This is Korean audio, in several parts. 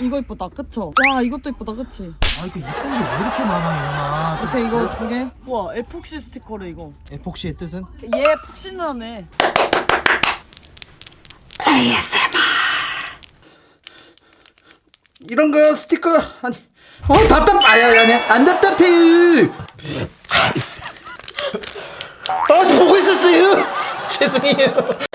이거 이쁘다. 그쵸? 와 이것도 이쁘다. 그치? 아 이거 이쁜 게 왜 이렇게 많아 얘누나 좀 이렇게 이거 두 개? 우와 에폭시 스티커래 이거. 에폭시의 뜻은? 얘 푹신하네. 이런 거 스티커 아니 어 답답 아야 아니 안 답답해. 아 보고 있었어요. 죄송해요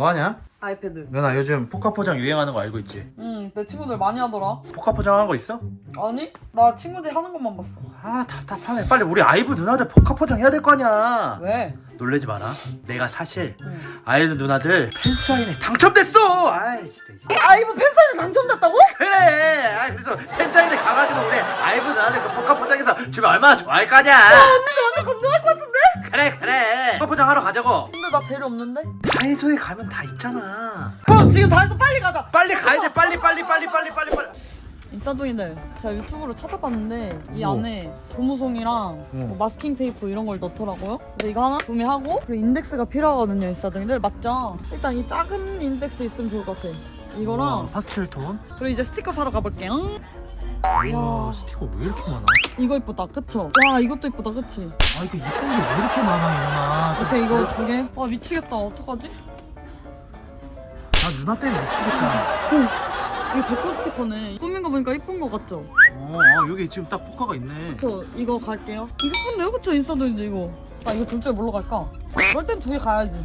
뭐하냐? 아이패드 누나 요즘 포카 포장 유행하는 거 알고 있지? 응내 친구들 많이 하더라 포카 포장한 거 있어? 아니 나 친구들이 하는 것만 봤어 아 답답하네 빨리 우리 아이브 누나들 포카 포장 해야 될 거 아니야 왜? 놀래지 마라 내가 사실 응. 아이브 누나들 팬사인회 당첨됐어 아이 진짜 이- 아이브 팬사인회 당첨됐다고? 그래 아 그래서 팬사인회 가가지고 우리 아이브 누나들 그 포카 포장해서 주면 얼마나 좋아할 거냐 근데 완전 감동할 것 같은데? 그래 그래 포카 포장 하러 가자고 나 재료 없는데? 다이소에 가면 다 있잖아. 그럼 지금 다해서 빨리 가자. 빨리 가야 돼. 빨리 빨리 빨리 빨리 빨리 빨리. 인싸동이들 제가 유튜브로 찾아봤는데 이 뭐? 안에 고무송이랑 응. 뭐 마스킹 테이프 이런 걸 넣더라고요. 그래서 이거 하나 구매하고 그리고 인덱스가 필요하거든요 인싸동이들. 맞죠? 일단 이 작은 인덱스 있으면 좋을 것 같아. 이거랑 파스텔 톤. 그리고 이제 스티커 사러 가볼게요 와 스티커 왜 이렇게 많아 이거 이쁘다 그쵸? 와 이것도 이쁘다 그치? 아 이거 이쁜 게 왜 이렇게 많아 얘누나 좀 이렇게 이거 두 개? 와 미치겠다 어떡하지? 아 누나 때문에 미치겠다 이거 데코 스티커네 꾸민 거 보니까 이쁜 거 같죠? 어 아, 여기 지금 딱 포카가 있네 저 이거 갈게요 이쁜데요 그쵸 인싸동인데 이거 아 이거 둘 중에 뭘로 갈까? 그럴 땐 두 개 가야지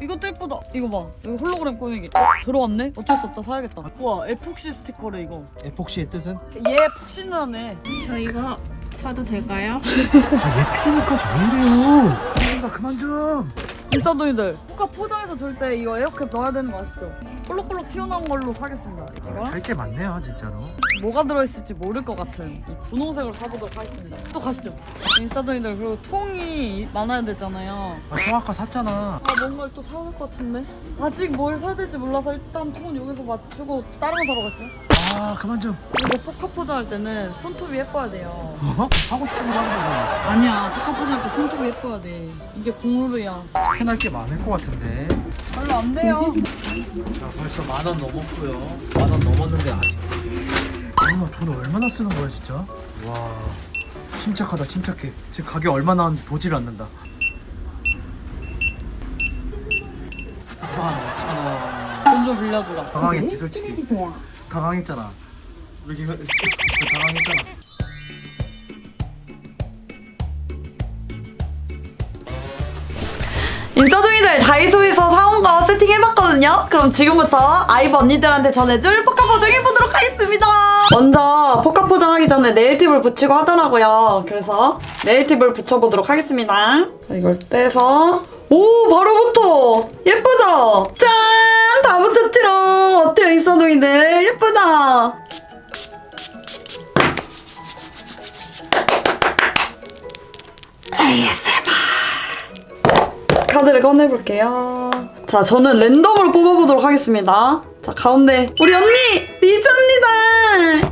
이것도 예쁘다. 이거 봐. 이거 홀로그램 꾸미기. 어, 들어왔네? 어쩔 수 없다. 사야겠다. 우와 에폭시 스티커래 이거. 에폭시의 뜻은? 얘 푹신하네. 저 이거 사도 될까요? 아 얘 피디니까 왜 이래요. 진짜 그만 좀 인싸동이들. 포카 포장해서 줄 때 이거 에어캡 넣어야 되는 거 아시죠? 볼록볼록 튀어나온 걸로 사겠습니다. 이거 살 게 많네요 진짜로. 뭐가 들어있을지 모를 것 같은 이 분홍색으로 사보도록 하겠습니다. 또 가시죠. 인싸동이들 그리고 통이 많아야 되잖아요. 아형 아까 샀잖아. 아 뭔가를 또될것 같은데? 아직 뭘 사야 될지 몰라서 일단 톤 여기서 맞추고 다른 거 사러 갈게요 아 그만 좀. 그리고 포카 포장할 때는 손톱이 예뻐야 돼요. 어? 하고 싶은 거 하는 거잖아. 아니야 포카 포장할 때 손톱이 예뻐야 돼. 이게 국룰이야. 스캔할 게 많을 것 같은데. 별로 안 돼요. 자 벌써 만 원 넘었고요. 만 원 넘었는데 아직. 누나 돈 얼마나 쓰는 거야 진짜? 와 침착하다 침착해. 지금 가게 얼마 나왔는지 보질 않는다. 4만 5천 원. 돈 좀 빌려주라. 당황했지 솔직히 당황했잖아 김 당황했잖아 인싸둥이들 다이소에서 사온 거 세팅해봤거든요? 그럼 지금부터 아이브 언니들한테 전해줄 포카 포장 해보도록 하겠습니다. 먼저 포카 포장하기 전에 네일팁을 붙이고 하더라고요. 그래서 네일팁을 붙여보도록 하겠습니다. 자, 이걸 떼서 오 바로 붙어 예쁘죠? 짠! 다 붙였지롱 어때요 인싸둥이들? 예쁘다 카드를 꺼내볼게요. 자, 저는 랜덤으로 뽑아보도록 하겠습니다. 자, 가운데 우리 언니 리즈입니다.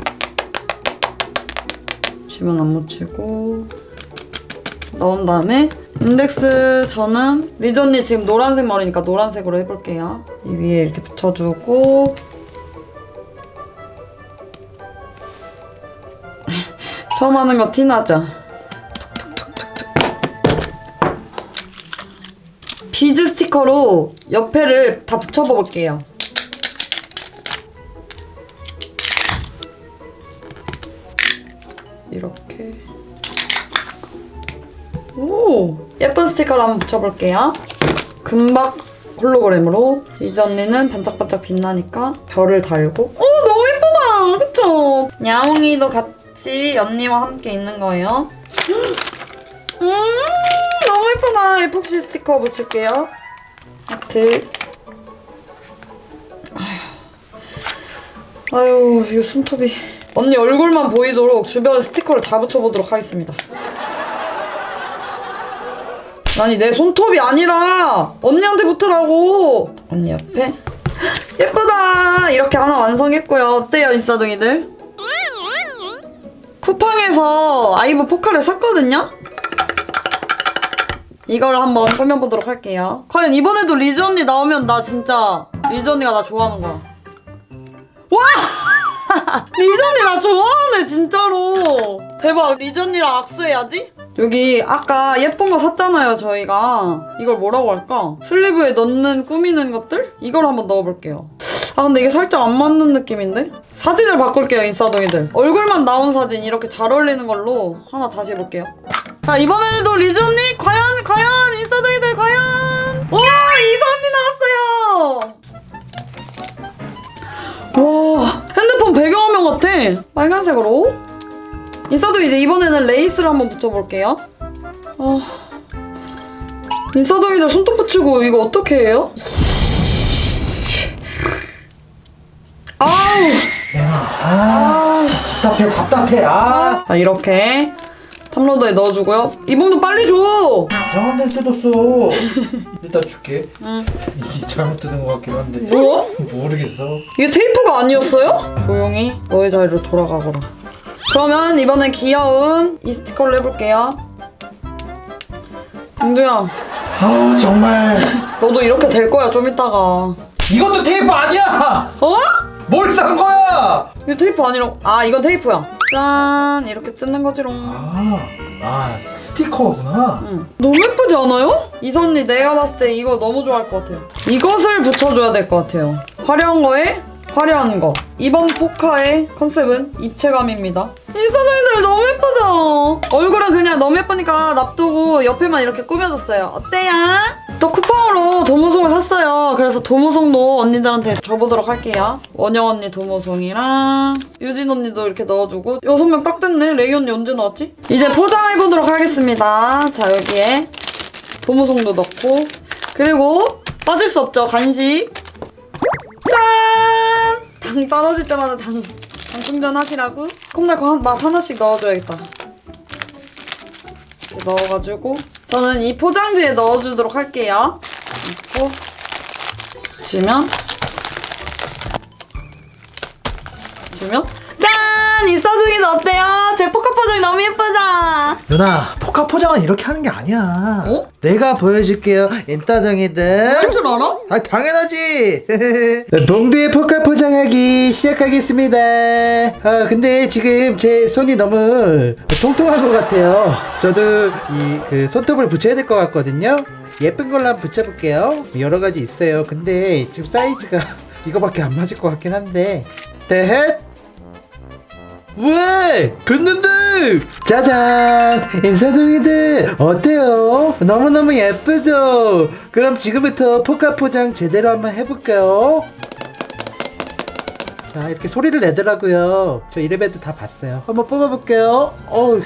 지문 안 묻히고 넣은 다음에 인덱스 저는 리즈 언니 지금 노란색 머리니까 노란색으로 해볼게요. 이 위에 이렇게 붙여주고 처음 하는 거 티나죠? 비즈 스티커로 옆에를 다 붙여볼게요. 스티커를 한번 붙여볼게요. 금박 홀로그램으로. 이즈 언니는 반짝반짝 빛나니까 별을 달고. 오 너무 예쁘다! 그쵸? 야옹이도 같이 언니와 함께 있는 거예요. 음 너무 예쁘다. 에폭시 스티커 붙일게요. 하트. 아유 이거 손톱이. 언니 얼굴만 보이도록 주변 스티커를 다 붙여보도록 하겠습니다 아니 내 손톱이 아니라 언니한테 붙으라고 언니 옆에 예쁘다 이렇게 하나 완성했고요 어때요 인싸둥이들 쿠팡에서 아이브 포카를 샀거든요 이걸 한번 꾸며보도록 할게요. 과연 이번에도 리즈 언니 나오면 나 진짜 리즈 언니가 나 좋아하는 거야. 와! 리즈 언니 나 좋아하네 진짜로. 대박 리즈 언니랑 악수해야지. 여기 아까 예쁜 거 샀잖아요 저희가. 이걸 뭐라고 할까? 슬리브에 넣는 꾸미는 것들? 이걸 한번 넣어볼게요. 아 근데 이게 살짝 안 맞는 느낌인데? 사진을 바꿀게요 인싸동이들 얼굴만 나온 사진 이렇게 잘 어울리는 걸로 하나 다시 해볼게요 자 이번에도 리즈 언니 과연 과연 인싸동이들 과연 와 이사 언니 나왔어요 와 핸드폰 배경화면 같아 빨간색으로 인싸동이 이제 이번에는 레이스를 한번 붙여볼게요 어... 인싸동이들 손톱 붙이고 이거 어떻게 해요? 아우 내놔. 아, 답답해, 답답해. 아. 자 이렇게 탑로더에 넣어주고요 이봉도 빨리 줘 이상한 데 뜯었어. 일단 줄게. 응. 이게 잘못 뜯은 것 같긴 한데. 뭐야? 모르겠어. 이게 테이프가 아니었어요? 조용히 너의 자리로 돌아가거라 그러면 이번엔 귀여운 이 스티커를 해볼게요 봉두야 아, 정말. 너도 이렇게 될 거야 좀 이따가 이것도 테이프 아니야! 어? 뭘 산 거야! 이거 테이프 아니라 아 이건 테이프야 짠 이렇게 뜯는 거지롱 아, 아, 스티커구나. 응. 너무 예쁘지 않아요? 이선니 내가 봤을 때 이거 너무 좋아할 것 같아요. 이것을 붙여줘야 될 것 같아요. 화려한 거에 화려한 거. 이번 포카의 컨셉은 입체감입니다. 인싸노이들 너무 예쁘죠? 얼굴은 그냥 너무 예쁘니까 놔두고 옆에만 이렇게 꾸며줬어요. 어때요? 또 쿠팡으로 도무송을 샀어요. 그래서 도무송도 언니들한테 줘보도록 할게요. 원영 언니 도무송이랑 유진 언니도 이렇게 넣어주고 여섯 명 딱 됐네. 레이 언니 언제 나왔지? 이제 포장해보도록 하겠습니다. 자 여기에 도무송도 넣고 그리고 빠질 수 없죠 간식 짠! 당 떨어질 때마다 당, 당 충전하시라고 콩달콩 맛 하나씩 넣어줘야겠다 이렇게 넣어가지고 저는 이 포장지에 넣어주도록 할게요 넣고 붙이면 붙이면 짠! 인싸둥이는 어때요? 제 포카 포장 너무 예쁘죠? 누나, 포카 포장은 이렇게 하는 게 아니야. 어? 내가 보여줄게요. 인따정이들. 할줄 알아? 아, 당연하지. 봉두의 포카 포장하기 시작하겠습니다. 아, 근데 지금 제 손이 너무 통통한 것 같아요. 저도 이그 손톱을 붙여야 될 것 같거든요. 예쁜 걸로 한번 붙여볼게요. 여러 가지 있어요. 근데 지금 사이즈가 이거밖에 안 맞을 것 같긴 한데. 대헷! 왜? 됐는데! 짜잔! 인사동이들 어때요? 너무너무 예쁘죠? 그럼 지금부터 포카 포장 제대로 한번 해볼까요? 자 이렇게 소리를 내더라고요 저 이래봬도 다 봤어요 한번 뽑아볼게요 어우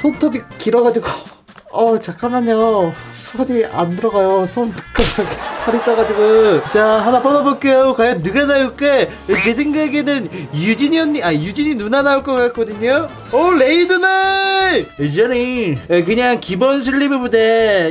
손톱이 길어가지고 어 잠깐만요 손이 안 들어가요 손가락에 살이 쪄가지고. 자 하나 뽑아볼게요. 과연 누가 나올까? 제 생각에는 유진이 언니 아 유진이 누나 나올 것 같거든요. 오 레이 누나! 저는 그냥 기본 슬리브보다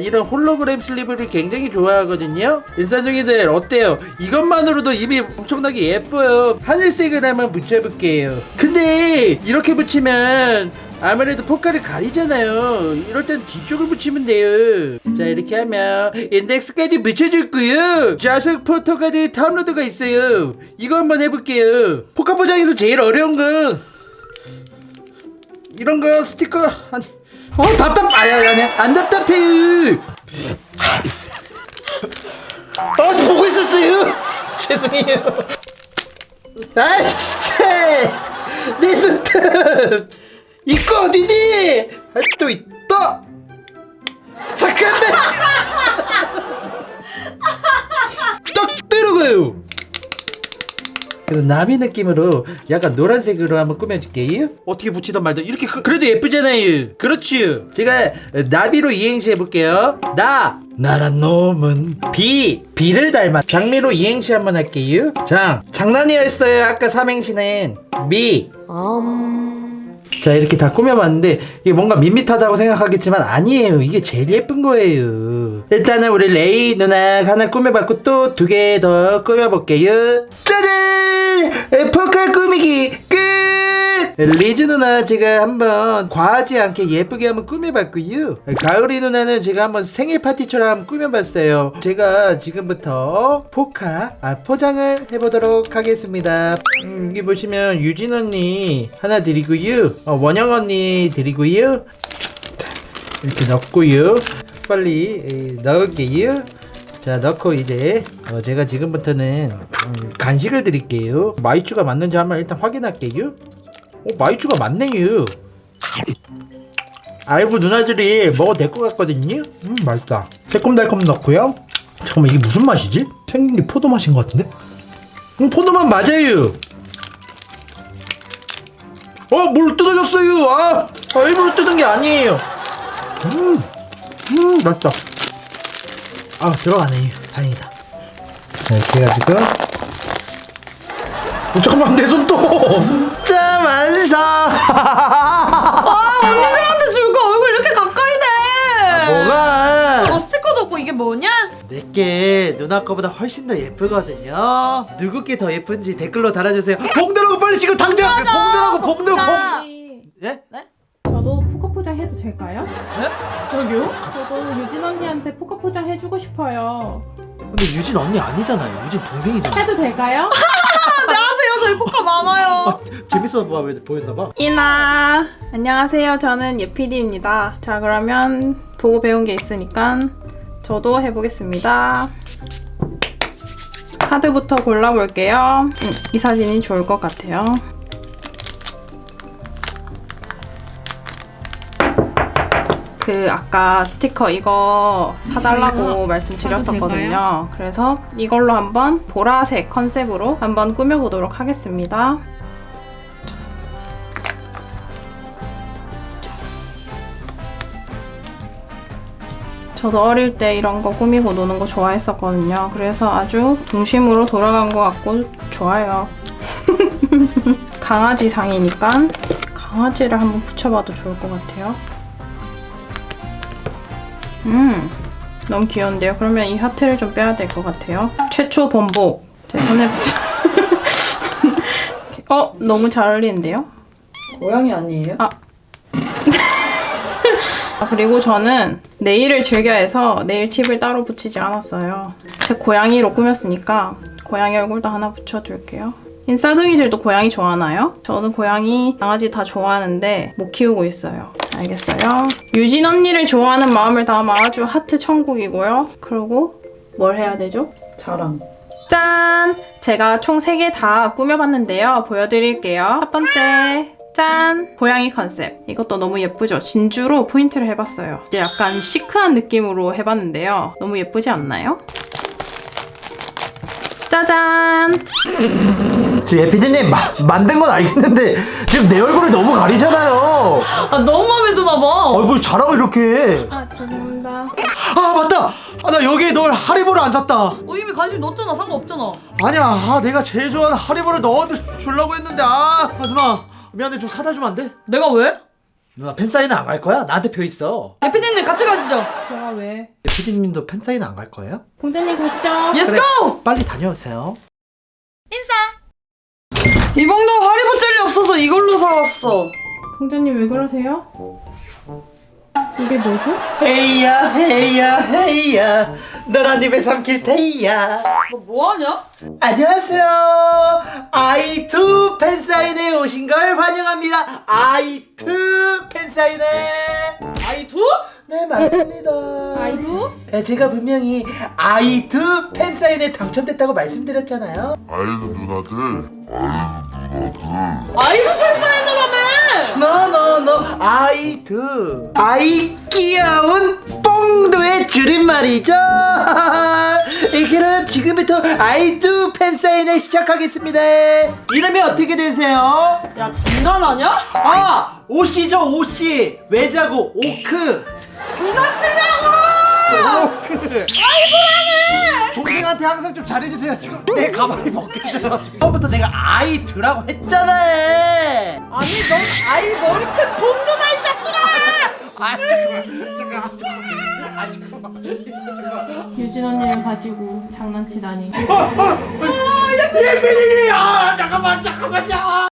이런 홀로그램 슬리브를 굉장히 좋아하거든요. 인사중이들 어때요? 이것만으로도 이미 엄청나게 예뻐요. 하늘색을 한번 붙여볼게요. 근데 이렇게 붙이면 아무래도 포카를 가리잖아요. 이럴 땐 뒤쪽을 붙이면 돼요. 자, 이렇게 하면 인덱스까지 붙여줬고요. 좌석 포토카드 다운로드가 있어요. 이거 한번 해볼게요. 포카 포장에서 제일 어려운 건 이런 거 스티커 한... 어 답답 아야 아니 안 답답해요. 아 보고 있었어요. 죄송해요. 아 진짜 내 손톱 이거 어디니? 아, 또 있다. 잠깐만. 딱 들어가요. 그리고 나비 느낌으로 약간 노란색으로 한번 꾸며줄게요. 어떻게 붙이던 말던 이렇게 그, 래도 예쁘잖아요. 그렇죠. 제가 나비로 이행시 해볼게요. 나 나란 놈은 비 비를 닮아 장미로 이행시 한번 할게요. 장 장난이었어요. 아까 삼행시는 미 자 이렇게 다 꾸며봤는데 이게 뭔가 밋밋하다고 생각하겠지만 아니에요. 이게 제일 예쁜 거예요. 일단은 우리 레이 누나 하나 꾸며봤고 또 두 개 더 꾸며볼게요. 짜잔! 포카 꾸미기 끝 리즈 누나 제가 한번 과하지 않게 예쁘게 한번 꾸며봤고요. 가을이 누나는 제가 한번 생일 파티처럼 꾸며봤어요. 제가 지금부터 포카 아, 포장을 해보도록 하겠습니다. 음, 여기 보시면 유진 언니 하나 드리고요. 어, 원영 언니 드리고요. 이렇게 넣고요. 빨리 에, 넣을게요. 자 넣고 이제 어, 제가 지금부터는 음, 간식을 드릴게요. 마이쮸가 맞는지 한번 일단 확인할게요. 어, 마이쮸가 맞네요. 알부 누나들이 먹어도 될 것 같거든요. 음 맛있다. 새콤달콤 넣고요. 잠깐만 이게 무슨 맛이지? 생긴 게 포도 맛인 것 같은데? 음 포도맛 맞아요. 어, 물 뜯어졌어요. 아, 아, 일부러 뜯은 게 아니에요. 음, 음, 맛있다. 아, 들어가네. 다행이다. 자, 이렇게 해가지고. 어, 잠깐만, 내손 또! 짜, 완성! 아 언니들한테 줄 거 얼굴 이렇게 가까이 대. 뭐가? 어 스티커도 없고 이게 뭐냐? 내게 누나 거보다 훨씬 더 예쁘거든요. 누구께 더 예쁜지 댓글로 달아주세요. 봉들하고 빨리 지금 당장! 봉들하고 봉들 봉! 혹시 예? 저도 포카 포장 해도 될까요? 저기요? 저도 유진 언니한테 포카 포장 해주고 싶어요. 근데 유진 언니 아니잖아요. 유진 동생이잖아. 해도 될까요? 저희 포카 많아요. 재밌어 보였나 봐. 이나 안녕하세요. 저는 예피디입니다. 자 그러면 보고 배운 게 있으니까 저도 해보겠습니다. 카드부터 골라볼게요. 음, 이 사진이 좋을 것 같아요. 그 아까 스티커 이거 사달라고 말씀드렸었거든요. 그래서 이걸로 한번 보라색 컨셉으로 한번 꾸며보도록 하겠습니다. 저도 어릴 때 이런 거 꾸미고 노는 거 좋아했었거든요. 그래서 아주 동심으로 돌아간 것 같고 좋아요. 강아지 상이니까 강아지를 한번 붙여봐도 좋을 것 같아요. 음, 너무 귀여운데요. 그러면 이 하트를 좀 빼야 될 것 같아요. 최초 번복. 제 손에 붙여. 어, 너무 잘 어울리는데요? 고양이 아니에요? 아. 아, 그리고 저는 네일을 즐겨 해서 네일 팁을 따로 붙이지 않았어요. 제 고양이로 꾸몄으니까 고양이 얼굴도 하나 붙여줄게요. 인싸둥이들도 고양이 좋아하나요? 저는 고양이, 강아지 다 좋아하는데 못 키우고 있어요. 알겠어요. 유진 언니를 좋아하는 마음을 담아 아주 하트 천국이고요. 그리고 뭘 해야 되죠? 자랑. 짠! 제가 총 3개 다 꾸며봤는데요. 보여드릴게요. 첫 번째. 짠! 고양이 컨셉. 이것도 너무 예쁘죠? 진주로 포인트를 해봤어요. 이제 약간 시크한 느낌으로 해봤는데요. 너무 예쁘지 않나요? 짜잔! 저 예피디님 만든 건 알겠는데 지금 내 얼굴을 너무 가리잖아요. 아 너무 마음에 드나 봐. 얼굴 잘하고 이렇게. 아, 죄송합니다. 아 맞다. 아, 나 여기에 널 하리보를 안 샀다. 어, 이미 간식 넣었잖아 상관없잖아. 아니야. 아, 내가 제일 좋아하는 하리보를 넣어 주려고 했는데 아, 아 누나 미안해 좀 사다 주면 안 돼? 내가 왜? 누나 팬 사인회 안갈 거야? 나한테 표 있어. 대피디님 같이 가시죠. 제가 왜? 예피디님도 팬 사인회 안갈 거예요? 공대님 가시죠. 예스 그래. 고! 빨리 다녀오세요. 이봉도 하리보 젤리 없어서 이걸로 사왔어. 공대님 왜 그러세요? 이게 뭐죠? 헤이야 헤이야 헤이야 너란 입에 삼킬 테이야 너 뭐하냐? 안녕하세요 아이투 팬사인회 오신 걸 환영합니다 아이투 팬사인회 아이두? 네 맞습니다 아이두? 네, 제가 분명히 아이투 팬사인회 당첨됐다고 말씀드렸잖아요 아이들 누나들 아이 두 팬사인회라며! 노노노 아이투 아이 귀여운 뽕도의 줄임말이죠 예, 그럼 지금부터 아이투 팬사인회 시작하겠습니다 이름이 어떻게 되세요? 야 장난하냐? 아 오씨죠 오씨 외자고 오크 장난치냐고! 아이고라네 동생한테 항상 좀 잘해주세요. 지금 내 가방이 벗겨져요 처음부터 내가 아이투라고 했잖아 아니 넌 아이 머리끝 봉도다 이 자식아! 아 잠깐만 잠깐만 아 잠깐만. 잠깐만. 유진 언니를 가지고 장난치다니. 예빈이! 아 잠깐만 잠깐만요